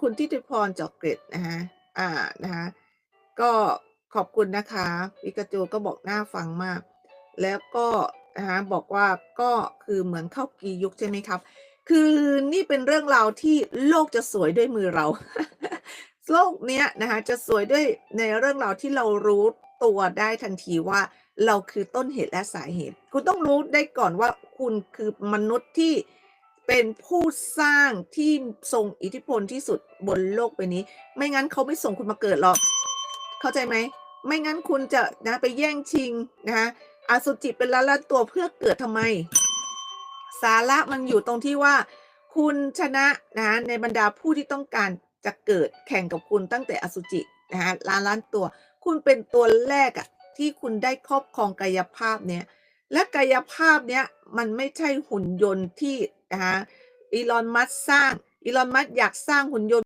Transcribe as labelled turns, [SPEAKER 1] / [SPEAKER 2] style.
[SPEAKER 1] คุณทิติพรจอกเกร็ดนะคะอ่านะคะก็ขอบคุณนะคะปิกาจูก็บอกน่าฟังมาก แล้วก็นะคะบอกว่าก็คือเหมือนเข้ากียุคใช่ไหมครับ คือนี่เป็นเรื่องราวที่โลกจะสวยด้วยมือเรา โลกเนี้ยนะคะจะสวยด้วยในเรื่องราวที่เรารู้ตัวได้ทันทีว่าเราคือต้นเหตุและสาเหตุ คุณต้องรู้ได้ก่อนว่าคุณคือมนุษย์ที่ เป็นผู้สร้างที่ทรงอิทธิพลที่สุดบนโลกใบนี้ ไม่งั้นเขาไม่ส่งคุณมาเกิดหรอก เข้าใจไหม ไม่งั้นคุณจะนะไปแย่งชิงนะคะอสุจิเป็นล้านๆตัวเพื่อเกิดทำไม สาระมันอยู่ตรงที่ว่า คุณชนะนะในบรรดาผู้ที่ต้องการจะเกิดแข่งกับคุณตั้งแต่อสุจินะคะล้านล้านตัว คุณเป็นตัวแรกอะที่คุณได้ครอบครองกายภาพเนี้ย และกายภาพเนี้ยมันไม่ใช่หุ่นยนต์ที่นะคะอีลอนมัสสร้างอีลอนมัสอยากสร้างหุ่นยนต์